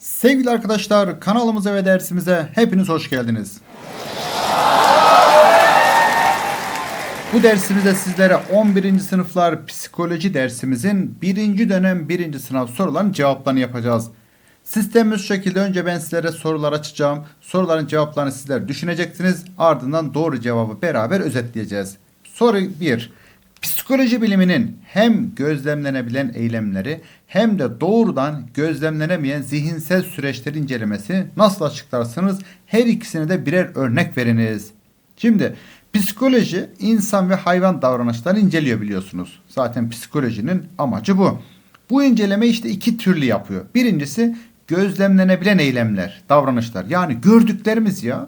Sevgili arkadaşlar kanalımıza ve dersimize hepiniz hoş geldiniz. Bu dersimizde sizlere 11. sınıflar psikoloji dersimizin 1. dönem 1. sınav sorularının cevaplarını yapacağız. Sistemimiz şu şekilde önce ben sizlere sorular açacağım. Soruların cevaplarını sizler düşüneceksiniz. Ardından doğru cevabı beraber özetleyeceğiz. Soru 1. Psikoloji biliminin hem gözlemlenebilen eylemleri hem de doğrudan gözlemlenemeyen zihinsel süreçleri incelemesi nasıl açıklarsınız? Her ikisine de birer örnek veriniz. Şimdi psikoloji insan ve hayvan davranışlarını inceliyor biliyorsunuz. Zaten psikolojinin amacı bu. Bu inceleme işte iki türlü yapıyor. Birincisi gözlemlenebilen eylemler, davranışlar. Yani gördüklerimiz ya.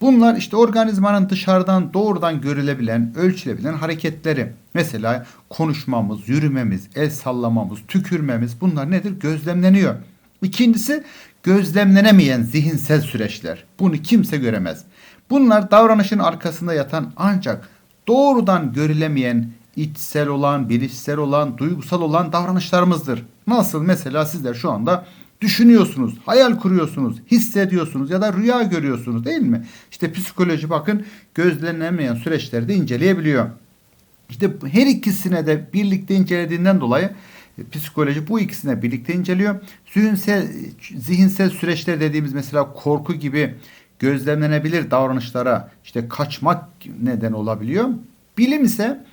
Bunlar işte organizmanın dışarıdan doğrudan görülebilen, ölçülebilen hareketleri. Mesela konuşmamız, yürümemiz, el sallamamız, tükürmemiz bunlar nedir? Gözlemleniyor. İkincisi gözlemlenemeyen zihinsel süreçler. Bunu kimse göremez. Bunlar davranışın arkasında yatan ancak doğrudan görülemeyen içsel olan, bilişsel olan, duygusal olan davranışlarımızdır. Nasıl mesela sizler şu anda düşünüyorsunuz, hayal kuruyorsunuz, hissediyorsunuz ya da rüya görüyorsunuz değil mi? İşte psikoloji bakın gözlenemeyen süreçleri de inceleyebiliyor. İşte her ikisine de birlikte incelediğinden dolayı e, psikoloji bu ikisine birlikte inceliyor. Zihinsel, zihinsel süreçler dediğimiz mesela korku gibi gözlemlenebilir davranışlara işte kaçmak neden olabiliyor. Bilim ise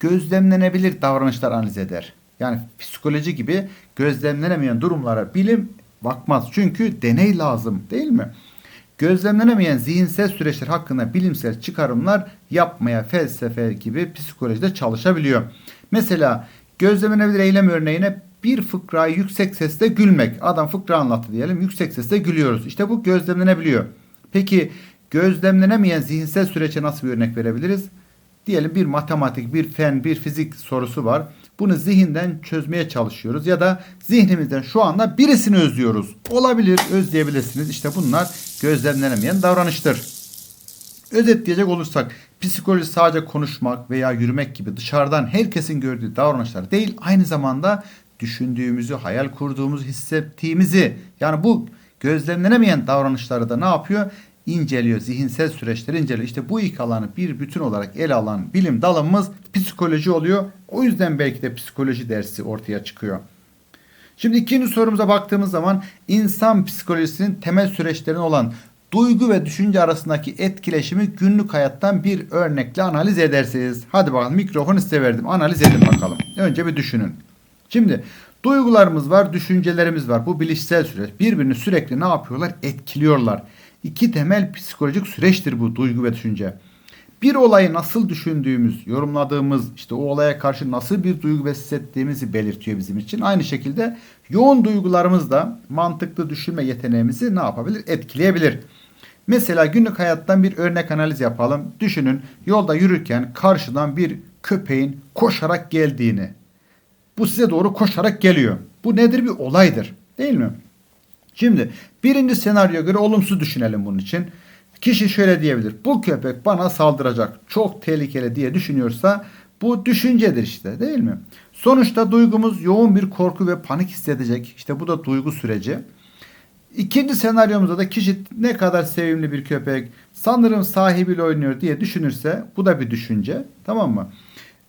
gözlemlenebilir davranışlar analiz eder. Yani psikoloji gibi gözlemlenemeyen durumlara bilim bakmaz. Çünkü deney lazım değil mi? Gözlemlenemeyen zihinsel süreçler hakkında bilimsel çıkarımlar yapmaya felsefe gibi psikolojide çalışabiliyor. Mesela gözlemlenebilir eylem örneğine bir fıkrayı yüksek sesle gülmek. Adam fıkra anlattı diyelim yüksek sesle gülüyoruz. İşte bu gözlemlenebiliyor. Peki gözlemlenemeyen zihinsel süreçe nasıl bir örnek verebiliriz? Diyelim bir matematik, bir fen, bir fizik sorusu var. Bunu zihinden çözmeye çalışıyoruz ya da zihnimizden şu anda birisini özlüyoruz. Olabilir, özleyebilirsiniz. İşte bunlar gözlemlenemeyen davranıştır. Özetleyecek olursak psikoloji sadece konuşmak veya yürümek gibi dışarıdan herkesin gördüğü davranışlar değil, aynı zamanda düşündüğümüzü, hayal kurduğumuzu, hissettiğimizi yani bu gözlemlenemeyen davranışları da ne yapıyor? İnceliyor, zihinsel süreçleri inceliyor. İşte bu ilk alanı bir bütün olarak ele alan bilim dalımız psikoloji oluyor. O yüzden belki de psikoloji dersi ortaya çıkıyor. Şimdi ikinci sorumuza baktığımız zaman insan psikolojisinin temel süreçlerine olan duygu ve düşünce arasındaki etkileşimi günlük hayattan bir örnekle analiz edersiniz. Hadi bakalım mikrofonu size verdim. Analiz edin bakalım. Önce bir düşünün. Şimdi duygularımız var, düşüncelerimiz var. Bu bilişsel süreç. Birbirini sürekli ne yapıyorlar? Etkiliyorlar. İki temel psikolojik süreçtir bu duygu ve düşünce. Bir olayı nasıl düşündüğümüz, yorumladığımız, işte o olaya karşı nasıl bir duygu ve hissettiğimizi belirtiyor bizim için. Aynı şekilde yoğun duygularımız da mantıklı düşünme yeteneğimizi ne yapabilir? Etkileyebilir. Mesela günlük hayattan bir örnek analiz yapalım. Düşünün yolda yürürken karşıdan bir köpeğin koşarak geldiğini. Bu size doğru koşarak geliyor. Bu nedir? Bir olaydır. Değil mi? Şimdi birinci senaryoya göre olumsuz düşünelim bunun için. Kişi şöyle diyebilir. Bu köpek bana saldıracak. Çok tehlikeli diye düşünüyorsa bu düşüncedir işte değil mi? Sonuçta duygumuz yoğun bir korku ve panik hissedecek. İşte bu da duygu süreci. İkinci senaryomuzda da kişi ne kadar sevimli bir köpek, sanırım sahibiyle oynuyor diye düşünürse bu da bir düşünce. Tamam mı?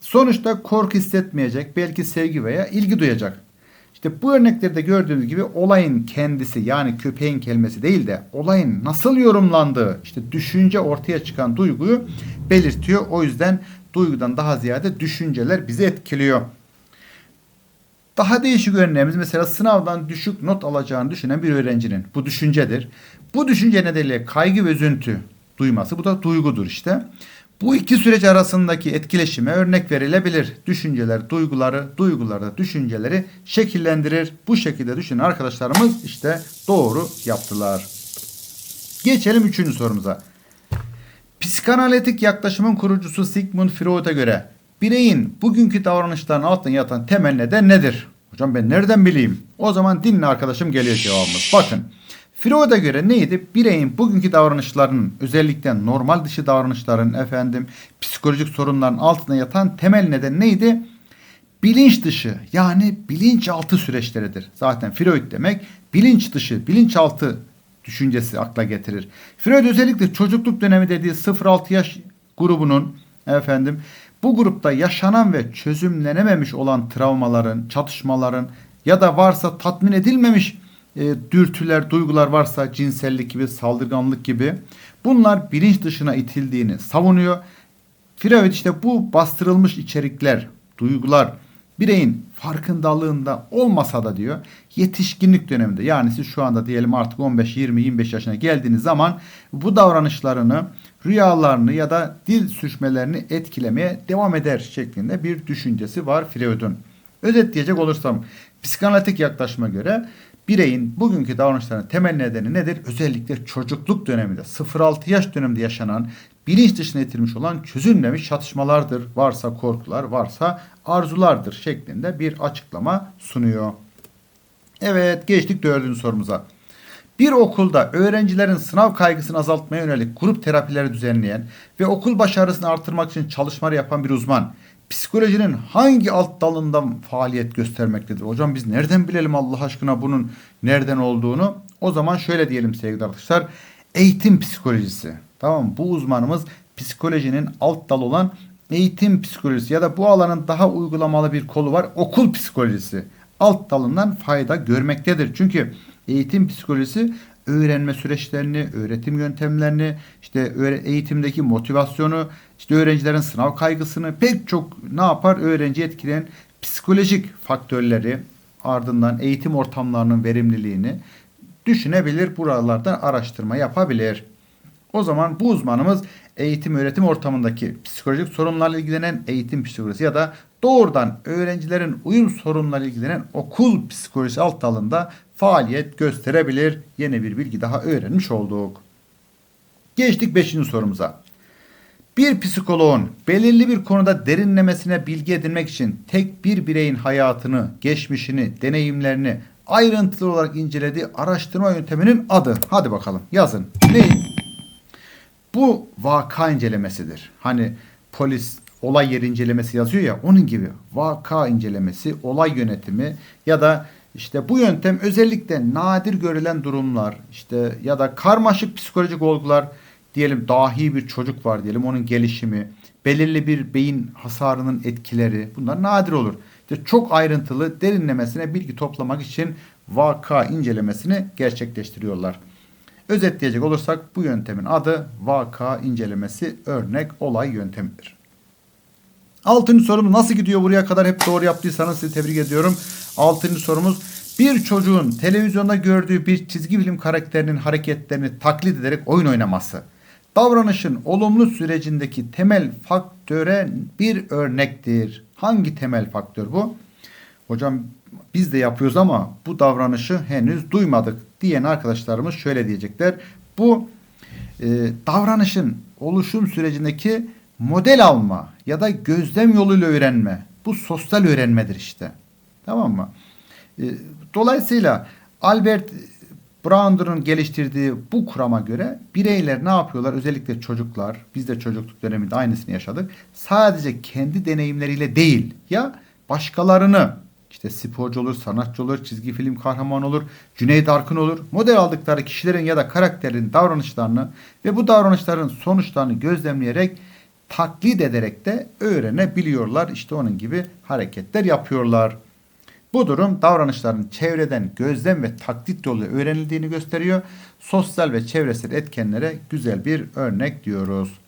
Sonuçta korku hissetmeyecek, belki sevgi veya ilgi duyacak. İşte bu örneklerde gördüğünüz gibi olayın kendisi yani köpeğin kelimesi değil de olayın nasıl yorumlandığı işte düşünce ortaya çıkan duyguyu belirtiyor. O yüzden duygudan daha ziyade düşünceler bizi etkiliyor. Daha değişik örneğimiz mesela sınavdan düşük not alacağını düşünen bir öğrencinin bu düşüncedir. Bu düşünce nedeniyle kaygı ve üzüntü duyması bu da duygudur işte. Bu iki süreç arasındaki etkileşime örnek verilebilir. Düşünceler duyguları, duygular da düşünceleri şekillendirir. Bu şekilde düşünen arkadaşlarımız işte doğru yaptılar. Geçelim üçüncü sorumuza. Psikanalitik yaklaşımın kurucusu Sigmund Freud'a göre bireyin bugünkü davranışların altında yatan temel neden nedir? Hocam ben nereden bileyim? O zaman dinle arkadaşım geliyor cevabımız. Bakın. Freud'a göre neydi? Bireyin bugünkü davranışlarının özellikle normal dışı davranışların efendim psikolojik sorunların altına yatan temel neden neydi? bilinç dışı yani bilinçaltı süreçleridir. Zaten Freud demek bilinç dışı, bilinçaltı düşüncesi akla getirir. Freud özellikle çocukluk dönemi dediği 0-6 yaş grubunun efendim bu grupta yaşanan ve çözümlenememiş olan travmaların, çatışmaların ya da varsa tatmin edilmemiş e, dürtüler, duygular varsa cinsellik gibi, saldırganlık gibi bunlar bilinç dışına itildiğini savunuyor. Freud işte bu bastırılmış içerikler, duygular bireyin farkındalığında olmasa da diyor yetişkinlik döneminde yani siz şu anda diyelim artık 15, 20, 25 yaşına geldiğiniz zaman bu davranışlarını, rüyalarını ya da dil sürçmelerini etkilemeye devam eder şeklinde bir düşüncesi var Freud'un. Özetleyecek olursam psikanalitik yaklaşıma göre bireyin bugünkü davranışlarının temel nedeni nedir? Özellikle çocukluk döneminde 0-6 yaş döneminde yaşanan bilinç dışına itilmiş olan çözülmemiş çatışmalardır. Varsa korkular, varsa arzulardır şeklinde bir açıklama sunuyor. Evet geçtik dördüncü sorumuza. Bir okulda öğrencilerin sınav kaygısını azaltmaya yönelik grup terapileri düzenleyen ve okul başarısını artırmak için çalışmalar yapan bir uzman psikolojinin hangi alt dalından faaliyet göstermektedir? Hocam biz nereden bilelim Allah aşkına bunun nereden olduğunu? O zaman şöyle diyelim sevgili arkadaşlar. Eğitim psikolojisi. Tamam mı? Bu uzmanımız psikolojinin alt dalı olan eğitim psikolojisi ya da bu alanın daha uygulamalı bir kolu var. Okul psikolojisi. Alt dalından fayda görmektedir. Çünkü eğitim psikolojisi öğrenme süreçlerini, öğretim yöntemlerini, işte eğitimdeki motivasyonu, işte öğrencilerin sınav kaygısını pek çok ne yapar öğrenci etkileyen psikolojik faktörleri ardından eğitim ortamlarının verimliliğini düşünebilir. Buralardan araştırma yapabilir. O zaman bu uzmanımız eğitim öğretim ortamındaki psikolojik sorunlarla ilgilenen eğitim psikolojisi ya da doğrudan öğrencilerin uyum sorunlarıyla ilgilenen okul psikolojisi alt dalında faaliyet gösterebilir. Yeni bir bilgi daha öğrenmiş olduk. Geçtik 5. sorumuza. Bir psikoloğun belirli bir konuda derinlemesine bilgi edinmek için tek bir bireyin hayatını, geçmişini, deneyimlerini ayrıntılı olarak incelediği araştırma yönteminin adı. Hadi bakalım yazın. Ne? Bu vaka incelemesidir. Hani polis olay yeri incelemesi yazıyor ya onun gibi vaka incelemesi, olay yönetimi ya da işte bu yöntem özellikle nadir görülen durumlar işte ya da karmaşık psikolojik olgular diyelim dahi bir çocuk var diyelim onun gelişimi, belirli bir beyin hasarının etkileri bunlar nadir olur. İşte çok ayrıntılı derinlemesine bilgi toplamak için vaka incelemesini gerçekleştiriyorlar. Özetleyecek olursak bu yöntemin adı vaka incelemesi örnek olay yöntemidir. Altıncı sorumuz nasıl gidiyor buraya kadar hep doğru yaptıysanız sizi tebrik ediyorum. Altıncı sorumuz bir çocuğun televizyonda gördüğü bir çizgi film karakterinin hareketlerini taklit ederek oyun oynaması. Davranışın olumlu sürecindeki temel faktöre bir örnektir. Hangi temel faktör bu? Hocam biz de yapıyoruz ama bu davranışı henüz duymadık diyen arkadaşlarımız şöyle diyecekler. Bu e, davranışın oluşum sürecindeki model alma ya da gözlem yoluyla öğrenme. Bu sosyal öğrenmedir işte. Tamam mı? E, dolayısıyla Albert Brownder'ın geliştirdiği bu kurama göre bireyler ne yapıyorlar? Özellikle çocuklar, biz de çocukluk döneminde aynısını yaşadık. Sadece kendi deneyimleriyle değil ya başkalarını işte sporcu olur, sanatçı olur, çizgi film kahramanı olur, Cüneyt Arkın olur. Model aldıkları kişilerin ya da karakterin davranışlarını ve bu davranışların sonuçlarını gözlemleyerek taklit ederek de öğrenebiliyorlar. İşte onun gibi hareketler yapıyorlar. Bu durum davranışların çevreden gözlem ve taklit yolu öğrenildiğini gösteriyor. Sosyal ve çevresel etkenlere güzel bir örnek diyoruz.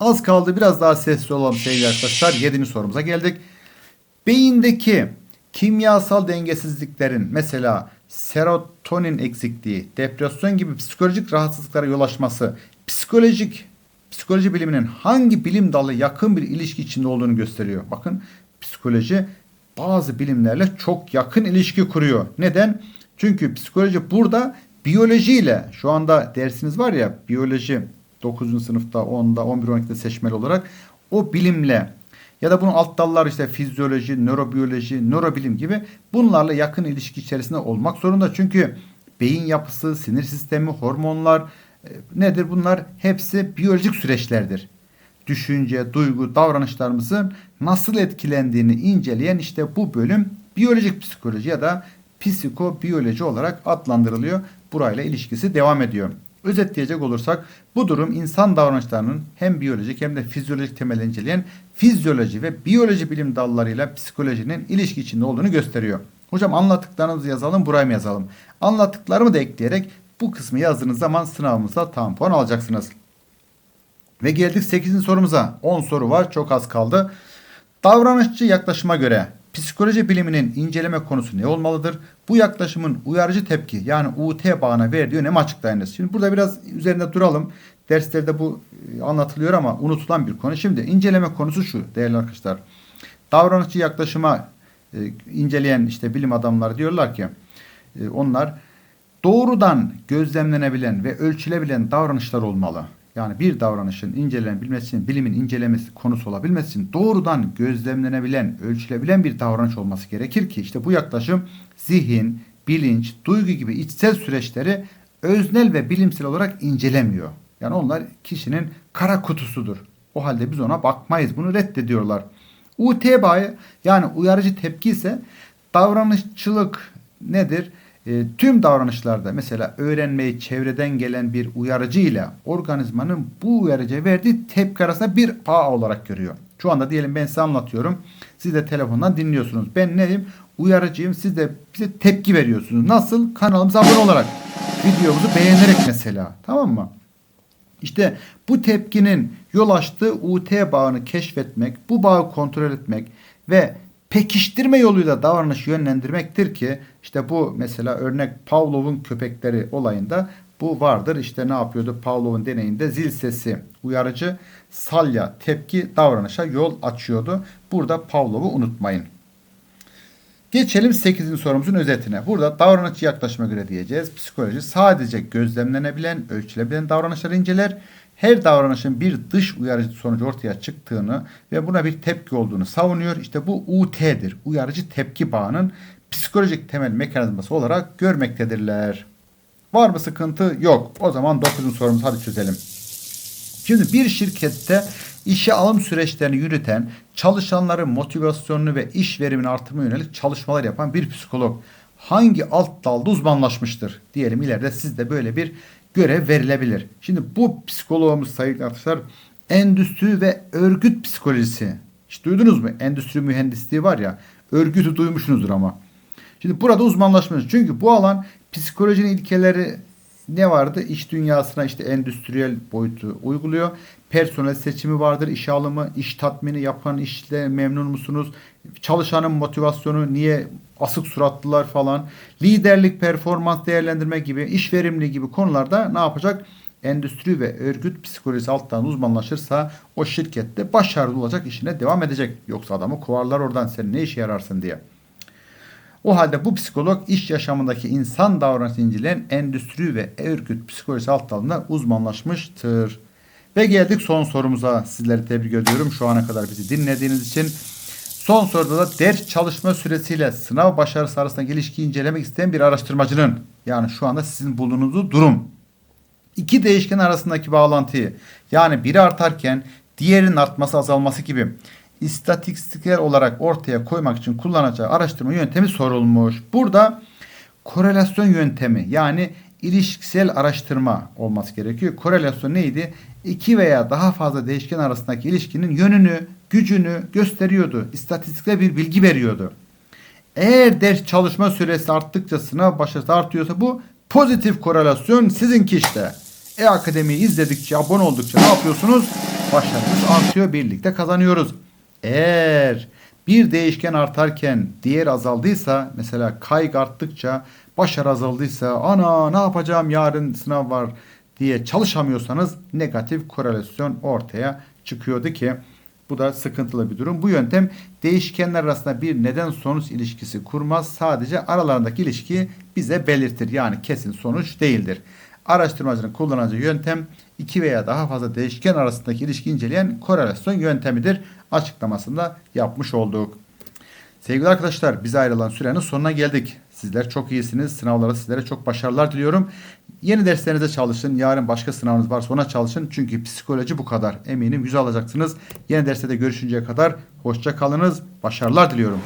Az kaldı biraz daha sesli olalım sevgili arkadaşlar. Yedinci sorumuza geldik. Beyindeki kimyasal dengesizliklerin mesela serotonin eksikliği, depresyon gibi psikolojik rahatsızlıklara yol açması, psikolojik psikoloji biliminin hangi bilim dalı yakın bir ilişki içinde olduğunu gösteriyor. Bakın psikoloji bazı bilimlerle çok yakın ilişki kuruyor. Neden? Çünkü psikoloji burada biyolojiyle şu anda dersiniz var ya biyoloji 9. sınıfta 10'da 11 12'de seçmeli olarak o bilimle ya da bunun alt dalları işte fizyoloji, nörobiyoloji, nörobilim gibi bunlarla yakın ilişki içerisinde olmak zorunda. Çünkü beyin yapısı, sinir sistemi, hormonlar nedir? Bunlar hepsi biyolojik süreçlerdir. düşünce, duygu, davranışlarımızın nasıl etkilendiğini inceleyen işte bu bölüm biyolojik psikoloji ya da psikobiyoloji olarak adlandırılıyor. Burayla ilişkisi devam ediyor. Özetleyecek olursak bu durum insan davranışlarının hem biyolojik hem de fizyolojik temelini inceleyen fizyoloji ve biyoloji bilim dallarıyla psikolojinin ilişki içinde olduğunu gösteriyor. Hocam anlattıklarınızı yazalım, buraya mı yazalım? Anlattıklarımı da ekleyerek bu kısmı yazdığınız zaman sınavımızda tam puan alacaksınız. Ve geldik 8. sorumuza. 10 soru var, çok az kaldı. Davranışçı yaklaşıma göre psikoloji biliminin inceleme konusu ne olmalıdır? Bu yaklaşımın uyarıcı tepki yani UT bağına verdiği önemi açıklayınız. Şimdi burada biraz üzerinde duralım. Derslerde bu e, anlatılıyor ama unutulan bir konu. Şimdi inceleme konusu şu değerli arkadaşlar. Davranışçı yaklaşıma e, inceleyen işte bilim adamları diyorlar ki e, onlar doğrudan gözlemlenebilen ve ölçülebilen davranışlar olmalı. Yani bir davranışın incelenebilmesi için, bilimin incelemesi konusu olabilmesi için doğrudan gözlemlenebilen, ölçülebilen bir davranış olması gerekir ki işte bu yaklaşım zihin, bilinç, duygu gibi içsel süreçleri öznel ve bilimsel olarak incelemiyor. Yani onlar kişinin kara kutusudur. O halde biz ona bakmayız. Bunu reddediyorlar. UT bağı yani uyarıcı tepki ise davranışçılık nedir? E, tüm davranışlarda mesela öğrenmeyi çevreden gelen bir uyarıcı ile organizmanın bu uyarıcıya verdiği tepki arasında bir bağ olarak görüyor. Şu anda diyelim ben size anlatıyorum. Siz de telefondan dinliyorsunuz. Ben neyim? Uyarıcıyım. Siz de bize tepki veriyorsunuz. Nasıl? Kanalımıza abone olarak. Videomuzu beğenerek mesela. Tamam mı? İşte bu tepkinin yol açtığı UT bağını keşfetmek, bu bağı kontrol etmek ve pekiştirme yoluyla davranışı yönlendirmektir ki işte bu mesela örnek Pavlov'un köpekleri olayında bu vardır. İşte ne yapıyordu Pavlov'un deneyinde zil sesi uyarıcı salya tepki davranışa yol açıyordu. Burada Pavlov'u unutmayın. Geçelim 8. sorumuzun özetine. Burada davranışçı yaklaşıma göre diyeceğiz. Psikoloji sadece gözlemlenebilen, ölçülebilen davranışları inceler. Her davranışın bir dış uyarıcı sonucu ortaya çıktığını ve buna bir tepki olduğunu savunuyor. İşte bu UT'dir. Uyarıcı tepki bağının psikolojik temel mekanizması olarak görmektedirler. Var mı sıkıntı? Yok. O zaman 9. sorumuzu hadi çözelim. Şimdi bir şirkette işe alım süreçlerini yürüten, çalışanların motivasyonunu ve iş verimini artırma yönelik çalışmalar yapan bir psikolog hangi alt dalda uzmanlaşmıştır? Diyelim ileride sizde böyle bir görev verilebilir. Şimdi bu psikologumuz sayın arkadaşlar endüstri ve örgüt psikolojisi. Hiç duydunuz mu? Endüstri mühendisliği var ya. Örgütü duymuşsunuzdur ama. Şimdi burada uzmanlaşmış. Çünkü bu alan psikolojinin ilkeleri ne vardı? İş dünyasına işte endüstriyel boyutu uyguluyor. Personel seçimi vardır, iş alımı, iş tatmini yapan işte memnun musunuz? Çalışanın motivasyonu niye asık suratlılar falan. Liderlik, performans değerlendirme gibi, iş verimli gibi konularda ne yapacak? Endüstri ve örgüt psikolojisi alttan uzmanlaşırsa o şirkette başarılı olacak işine devam edecek. Yoksa adamı kovarlar oradan sen ne işe yararsın diye. O halde bu psikolog iş yaşamındaki insan davranışı inceleyen endüstri ve örgüt psikolojisi alt dalında uzmanlaşmıştır. Ve geldik son sorumuza. Sizleri tebrik ediyorum şu ana kadar bizi dinlediğiniz için. Son soruda da ders çalışma süresiyle sınav başarısı arasındaki ilişkiyi incelemek isteyen bir araştırmacının yani şu anda sizin bulunduğunuz durum. iki değişken arasındaki bağlantıyı yani biri artarken diğerinin artması azalması gibi istatistiksel olarak ortaya koymak için kullanacağı araştırma yöntemi sorulmuş. Burada korelasyon yöntemi yani ilişkisel araştırma olması gerekiyor. Korelasyon neydi? İki veya daha fazla değişken arasındaki ilişkinin yönünü, gücünü gösteriyordu. İstatistiksel bir bilgi veriyordu. Eğer ders çalışma süresi arttıkça sınav başarısı artıyorsa bu pozitif korelasyon sizinki işte. E-Akademi'yi izledikçe, abone oldukça ne yapıyorsunuz? Başarınız artıyor, birlikte kazanıyoruz. Eğer bir değişken artarken diğer azaldıysa mesela kaygı arttıkça başarı azaldıysa ana ne yapacağım yarın sınav var diye çalışamıyorsanız negatif korelasyon ortaya çıkıyordu ki bu da sıkıntılı bir durum. Bu yöntem değişkenler arasında bir neden sonuç ilişkisi kurmaz. Sadece aralarındaki ilişkiyi bize belirtir. Yani kesin sonuç değildir. Araştırmacının kullanacağı yöntem iki veya daha fazla değişken arasındaki ilişki inceleyen korelasyon yöntemidir. Açıklamasında yapmış olduk. Sevgili arkadaşlar bize ayrılan sürenin sonuna geldik. Sizler çok iyisiniz. Sınavlara sizlere çok başarılar diliyorum. Yeni derslerinize çalışın. Yarın başka sınavınız varsa ona çalışın. Çünkü psikoloji bu kadar. Eminim yüz alacaksınız. Yeni derste de görüşünceye kadar hoşça kalınız. Başarılar diliyorum.